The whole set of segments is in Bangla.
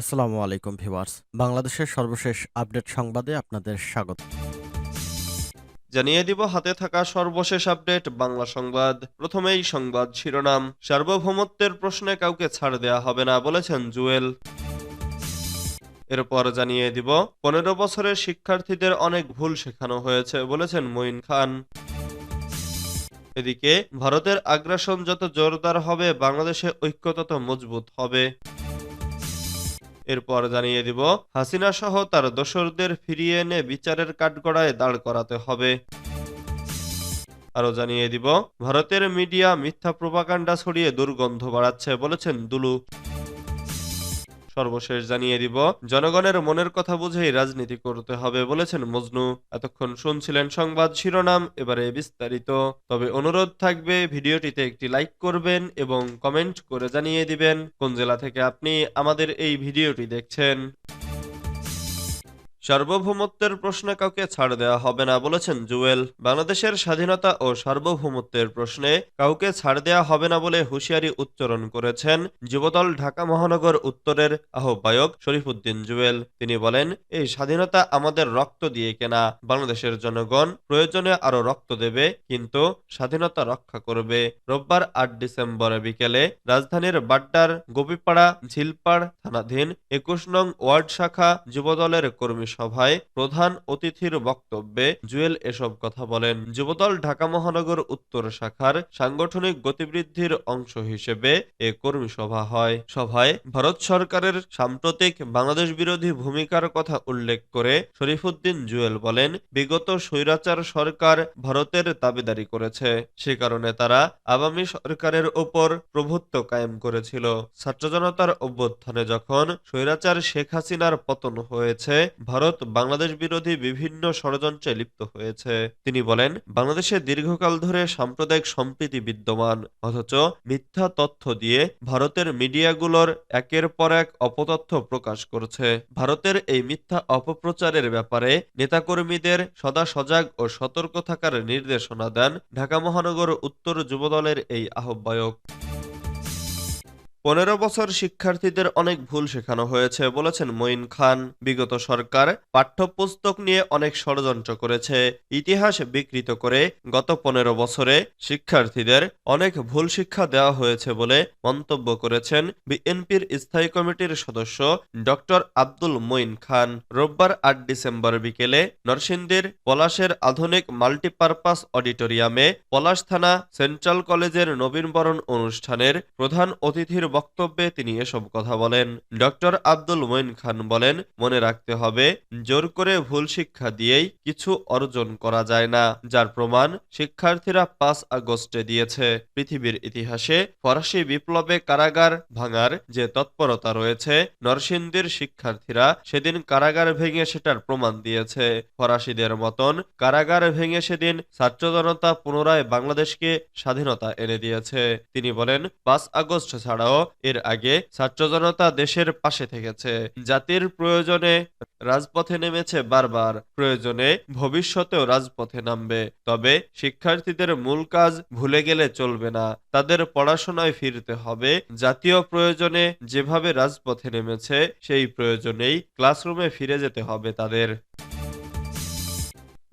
আসসালামু আলাইকুম ভিউয়ার্স। বাংলাদেশের সর্বশেষ আপডেট সংবাদে আপনাদের স্বাগত। জানিয়ে দিব, হাতে থাকা সর্বশেষ আপডেট, বাংলা সংবাদ। প্রথমেই সংবাদ শিরোনাম, সার্বভৌমত্বের প্রশ্নে কাউকে ছাড় দেয়া হবে না বলেছেন জুয়েল। এরপর জানিয়ে দিব, পনেরো বছরের শিক্ষার্থীদের অনেক ভুল শেখানো হয়েছে বলেছেন মঈন খান। এদিকে, ভারতের আগ্রাসন যত জোরদার হবে, বাংলাদেশে ঐক্য তত মজবুত হবে। এরপর জানিয়ে দিব, হাসিনা সহ তার দোসরদের ফিরিয়ে এনে বিচারের কাঠগড়ায় দাঁড় করাতে হবে। আরও জানিয়ে দিব, ভারতের মিডিয়া মিথ্যা প্রোপাকাণ্ডা ছড়িয়ে দুর্গন্ধ বাড়াচ্ছে বলেছেন দুলু। সর্বশেষ জানিয়ে দিব, জনগণের মনের কথা বুঝেই রাজনীতি করতে হবে বলেছেন মজনু। এতক্ষণ শুনছিলেন সংবাদ শিরোনাম, এবারে বিস্তারিত। তবে অনুরোধ থাকবে, ভিডিওটিতে একটি লাইক করবেন এবং কমেন্ট করে জানিয়ে দিবেন কোন জেলা থেকে আপনি আমাদের এই ভিডিওটি দেখছেন। সার্বভৌমত্বের প্রশ্নে কাউকে ছাড় দেওয়া হবে না বলেছেন জুয়েল। বাংলাদেশের স্বাধীনতা ও সার্বভৌমত্বের প্রশ্নে কাউকে ছাড় দেওয়া হবে না বলে হুঁশিয়ারি উচ্চারণ করেছেন যুবদল ঢাকা মহানগর উত্তরের আহ্বায়ক শরীফুদ্দিন জুয়েল। তিনি বলেন, এই স্বাধীনতা আমাদের রক্ত দিয়ে কেনা। বাংলাদেশের জনগণ প্রয়োজনে আরও রক্ত দেবে, কিন্তু স্বাধীনতা রক্ষা করবে। রোববার আট ডিসেম্বর বিকেলে রাজধানীর বাড্ডার গোপীপাড়া ঝিলপাড় থানাধীন একুশ নং ওয়ার্ড শাখা যুবদলের কর্মী সভায় প্রধান অতিথির বক্তব্যে জুয়েল এসব কথা বলেন। যুবদল ঢাকা মহানগর উত্তর শাখার সাংগঠনিক গতিবৃদ্ধির অংশ হিসেবে এ কর্মী সভা হয়। সভায় ভারত সরকারের সাম্প্রতিক বাংলাদেশ বিরোধী ভূমিকার কথা উল্লেখ করে শরীফুদ্দিন জুয়েল বলেন, বিগত স্বৈরাচার সরকার ভারতের দাবিদারি করেছে। সে কারণে তারা আওয়ামী সরকারের ওপর প্রভুত্ব কায়েম করেছিল। ছাত্র জনতার অভ্যুত্থানে যখন স্বৈরাচার শেখ হাসিনার পতন হয়েছে, ভারত বাংলাদেশ বিরোধী বিভিন্ন ষড়যন্ত্রে লিপ্ত হয়েছে। তিনি বলেন, বাংলাদেশে দীর্ঘকাল ধরে সাম্প্রদায়িক সম্প্রীতি বিদ্যমান, অথচ মিথ্যা তথ্য দিয়ে ভারতের মিডিয়াগুলোর একের পর এক অপতথ্য প্রকাশ করছে। ভারতের এই মিথ্যা অপপ্রচারের ব্যাপারে নেতাকর্মীদের সদা সজাগ ও সতর্ক থাকার নির্দেশনা দেন ঢাকা মহানগর উত্তর যুবদলের এই আহ্বায়ক। পনেরো বছর শিক্ষার্থীদের অনেক ভুল শেখানো হয়েছে বলেছেন মঈন খান। বিগত সরকার পাঠ্যপুস্তক নিয়ে অনেক ষড়যন্ত্র করেছে। ইতিহাস বিকৃত করে গত পনেরো বছরে শিক্ষার্থীদের অনেক ভুল শিক্ষা দেওয়া হয়েছে বলে মন্তব্য করেছেন বিএনপির স্থায়ী কমিটির সদস্য ডক্টর আব্দুল মঈন খান। রোববার আট ডিসেম্বর বিকেলে নরসিংদীর পলাশের আধুনিক মাল্টিপারপাস অডিটোরিয়ামে পলাশ থানা সেন্ট্রাল কলেজের নবীনবরণ অনুষ্ঠানের প্রধান অতিথির বক্তব্যে তিনি এসব কথা বলেন। ডক্টর আব্দুল মঈন খান বলেন, মনে রাখতে হবে, জোর করে ভুল শিক্ষা দিয়েই কিছু অর্জন করা যায় না, যার প্রমাণ শিক্ষার্থীরা পাঁচ আগস্টে দিয়েছে। পৃথিবীর ইতিহাসে ফরাসি বিপ্লবে কারাগার ভাঙার যে তৎপরতা রয়েছে, নরসিংদীর শিক্ষার্থীরা সেদিন কারাগার ভেঙে সেটার প্রমাণ দিয়েছে। ফরাসিদের মতন কারাগার ভেঙে সেদিন ছাত্র জনতা পুনরায় বাংলাদেশকে স্বাধীনতা এনে দিয়েছে। তিনি বলেন, পাঁচ আগস্ট ছাড়াও এর আগে ছাত্র জনতা দেশের পাশে থেকেছে। জাতির প্রয়োজনে রাজপথে নেমেছে বারবার, প্রয়োজনে ভবিষ্যতেও রাজপথে নামবে। তবে শিক্ষার্থীদের মূল কাজ ভুলে গেলে চলবে না। তাদের পড়াশোনায় ফিরতে হবে। জাতীয় প্রয়োজনে যেভাবে রাজপথে নেমেছে, সেই প্রয়োজনেই ক্লাসরুমে ফিরে যেতে হবে তাদের।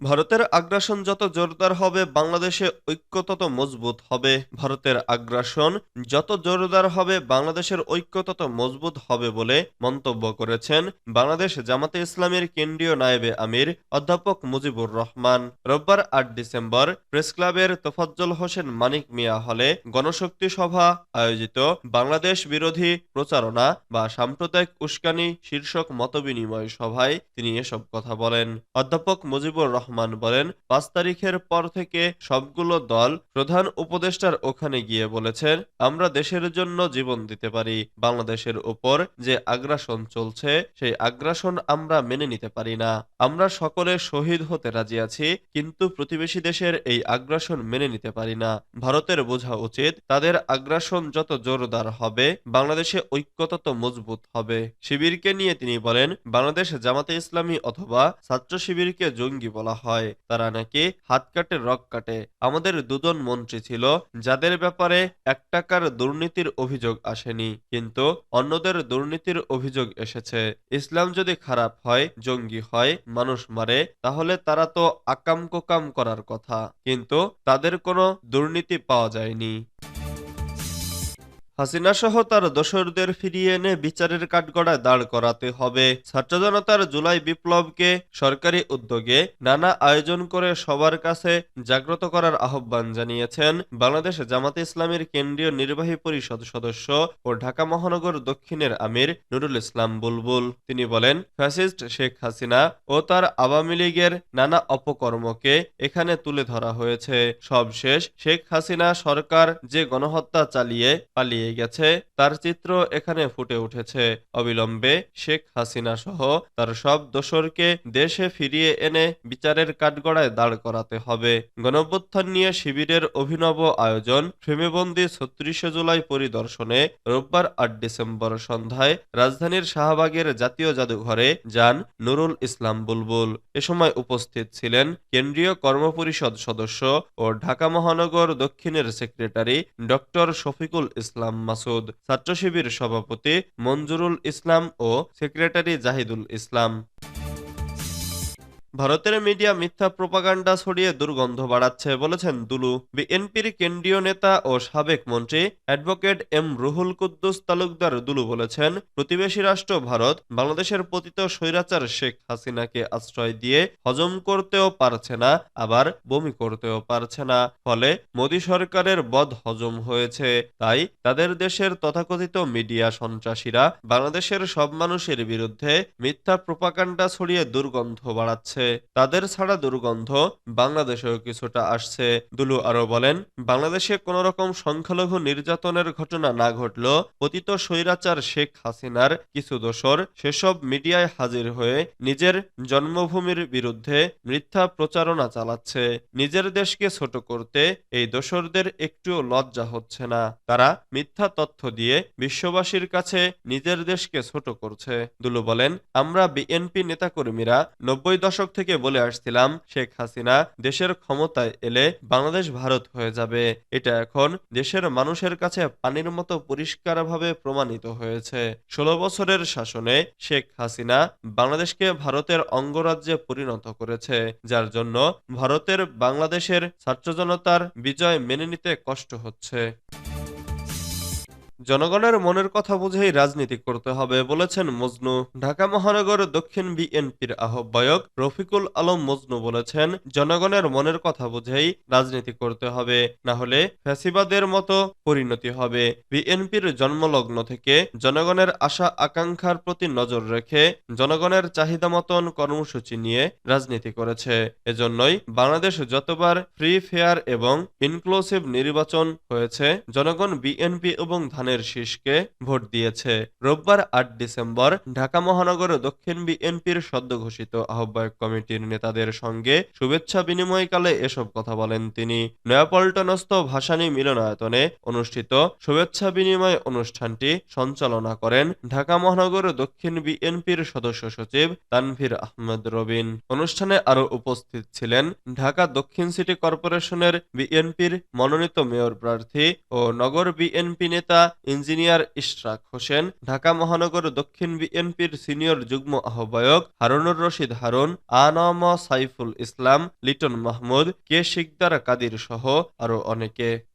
ভারতের আগ্রাসন যত জোরদার হবে, বাংলাদেশে ঐক্য তত মজবুত হবে। ভারতের আগ্রাসন যত জোরদার হবে, বাংলাদেশের ঐক্য তত মজবুত হবে বলে মন্তব্য করেছেন বাংলাদেশ জামাতে ইসলামের কেন্দ্রীয় নায়েবে আমির অধ্যাপক মুজিবুর রহমান। রোববার আট ডিসেম্বর প্রেস ক্লাবের তোফাজ্জল হোসেন মানিক মিয়া হলে গণশক্তি সভা আয়োজিত বাংলাদেশ বিরোধী প্রচারণা বা সাম্প্রদায়িক উস্কানি, শীর্ষক মতবিনিময় সভায় তিনি এসব কথা বলেন। অধ্যাপক মুজিবুর রহমান রহমান বলেন, পাঁচ তারিখের পর থেকে সবগুলো দল প্রধান উপদেষ্টার ওখানে গিয়ে বলেছেন, আমরা দেশের জন্য জীবন দিতে পারি, বাংলাদেশের উপর যে আগ্রাসন চলছে, সেই আগ্রাসন আমরা মেনে নিতে পারি না। আমরা সকলে শহীদ হতে রাজি আছি, কিন্তু প্রতিবেশী দেশের এই আগ্রাসন মেনে নিতে পারি না। ভারতের বোঝা উচিত, তাদের আগ্রাসন যত জোরদার হবে, বাংলাদেশে ঐক্য তত মজবুত হবে। শিবিরকে নিয়ে তিনি বলেন, বাংলাদেশ জামাতে ইসলামী অথবা ছাত্র শিবিরকে জঙ্গি বলা হয়, তারা নাকি হাত কাটে, রক কাটে। আমাদের দুজন মন্ত্রী ছিল, যাদের ব্যাপারে এক টাকার দুর্নীতির অভিযোগ আসেনি, কিন্তু অন্যদের দুর্নীতির অভিযোগ এসেছে। ইসলাম যদি খারাপ হয়, জঙ্গি হয়, মানুষ মারে, তাহলে তারা তো আকাম কোকাম করার কথা, কিন্তু তাদের কোনো দুর্নীতি পাওয়া যায়নি। হাসিনা সহ তার দোসরদের ফিরিয়ে এনে বিচারের কাঠগড়ায় দাঁড় করাতে হবে। ছাত্র জনতার জুলাই বিপ্লবকে সরকারি উদ্যোগে নানা আয়োজন করে সবার কাছে জাগ্রত করার আহ্বান জানিয়েছেন বাংলাদেশ জামাতে ইসলামের কেন্দ্রীয় নির্বাহী পরিষদ সদস্য ও ঢাকা মহানগর দক্ষিণের আমির নুরুল ইসলাম বুলবুল। তিনি বলেন, ফ্যাসিস্ট শেখ হাসিনা ও তার আওয়ামী লীগের নানা অপকর্মকে এখানে তুলে ধরা হয়েছে। সবশেষ শেখ হাসিনা সরকার যে গণহত্যা চালিয়ে পালিয়ে গেছে, তার চিত্র এখানে ফুটে উঠেছে। অবিলম্বে শেখ হাসিনা সহ তার সব দোসরকে দেশে ফিরিয়ে এনে বিচারের কাঠগড়ায় দাঁড় করাতে হবে। গণঅভ্যুত্থান নিয়ে শিবিরের অভিনব আয়োজন ফ্রেমেবন্দি ছত্রিশে জুলাই পরিদর্শনে রোববার আট ডিসেম্বর সন্ধ্যায় রাজধানীর শাহবাগের জাতীয় জাদুঘরে যান নুরুল ইসলাম বুলবুল। এ সময় উপস্থিত ছিলেন কেন্দ্রীয় কর্মপরিষদ সদস্য ও ঢাকা মহানগর দক্ষিণের সেক্রেটারি ডক্টর শফিকুল ইসলাম মাসুদ ছাত্র শিবির সভাপতি মঞ্জুরুল ইসলাম ও সেক্রেটারি জাহিদুল ইসলাম। ভারতের মিডিয়া মিথ্যা প্রোপাগান্ডা ছড়িয়ে দুর্গন্ধ বাড়াচ্ছে বলেছেন দুলু। বিএনপির কেন্দ্রীয় নেতা ও সাবেক মন্ত্রী অ্যাডভোকেট এম রুহুল কুদ্দুস তালুকদার দুলু বলেছেন, প্রতিবেশী রাষ্ট্র ভারত বাংলাদেশের পতিত স্বৈরাচার শেখ হাসিনাকে আশ্রয় দিয়ে হজম করতেও পারছে না, আবার বমি করতেও পারছে না। ফলে মোদী সরকারের বদ হজম হয়েছে। তাই তাদের দেশের তথাকথিত মিডিয়া সন্ত্রাসীরা বাংলাদেশের সব মানুষের বিরুদ্ধে মিথ্যা প্রোপাগান্ডা ছড়িয়ে দুর্গন্ধ বাড়াচ্ছে। তাদের ছাড়া দুর্গন্ধ বাংলাদেশেও কিছুটা আসছে, দুলু আরও বলেন। বাংলাদেশে কোন রকম সংখ্যালঘু নির্যাতনের ঘটনা না ঘটলেও পতিত স্বৈরাচার শেখ হাসিনার কিছু দোসর সেসব মিডিয়ায় হাজির হয়ে নিজের জন্মভূমির বিরুদ্ধে মিথ্যা প্রচারণা চালাচ্ছে। নিজের দেশকে ছোট করতে এই দোসরদের একটুও লজ্জা হচ্ছে না। তারা মিথ্যা তথ্য দিয়ে বিশ্ববাসীর কাছে নিজের দেশকে ছোট করছে। দুলু বলেন, আমরা বিএনপি নেতাকর্মীরা নব্বই দশক থেকে বলে আসছিলাম, শেখ হাসিনা দেশের ক্ষমতায় এলে বাংলাদেশ ভারত হয়ে যাবে। এটা এখন দেশের মানুষের কাছে পানির মতো পরিষ্কারভাবে প্রমাণিত হয়েছে। ষোলো বছরের শাসনে শেখ হাসিনা বাংলাদেশকে ভারতের অঙ্গরাজ্যে পরিণত করেছে, যার জন্য ভারতের বাংলাদেশের ছাত্র জনতার বিজয় মেনে নিতে কষ্ট হচ্ছে। জনগণের মনের কথা বুঝেই রাজনীতি করতে হবে, বলেছেন মজনু। ঢাকা মহানগর দক্ষিণ বিএনপির আহ্বায়ক রফিকুল আলম মজনু বলেছেন, জনগণের মনের কথা বুঝেই রাজনীতি করতে হবে, না হলে ফ্যাসিবাদের মতো পরিণতি হবে। বিএনপির জন্মলগ্ন থেকে জনগণের আশা আকাঙ্ক্ষার প্রতি নজর রেখে জনগণের চাহিদা মতন কর্মসূচি নিয়ে রাজনীতি করেছে। এজন্যই বাংলাদেশ যতবার ফ্রি, ফেয়ার এবং ইনক্লুসিভ নির্বাচন হয়েছে, জনগণ বিএনপি এবং ধানের শীষকে ভোট দিয়েছে। রোববার আট ডিসেম্বর ঢাকা মহানগর দক্ষিণ বিএনপির সদ্য ঘোষিত আহ্বায়ক কমিটির নেতাদের সঙ্গে শুভেচ্ছা বিনিময়কালে এসব কথা বলেন তিনি। নয়াপল্টনস্থ ভাসানী মিলনায়তনে অনুষ্ঠিত শুভেচ্ছা বিনিময় অনুষ্ঠানটি সঞ্চালনা করেন ঢাকা মহানগর দক্ষিণ বিএনপির সদস্য সচিব তানভীর আহমেদ রবিন। অনুষ্ঠানে আরও উপস্থিত ছিলেন ঢাকা দক্ষিণ সিটি কর্পোরেশনের বিএনপির মনোনীত মেয়র প্রার্থী ও নগর বিএনপি নেতা ইঞ্জিনিয়ার ইশরাক হোসেন, ঢাকা মহানগর দক্ষিণ বিএনপির সিনিয়র যুগ্ম আহ্বায়ক হারুনুর রশিদ হারুন, আনম সাইফুল ইসলাম, লিটন মাহমুদ, কে শিকদার কাদির সহ আরও অনেকে।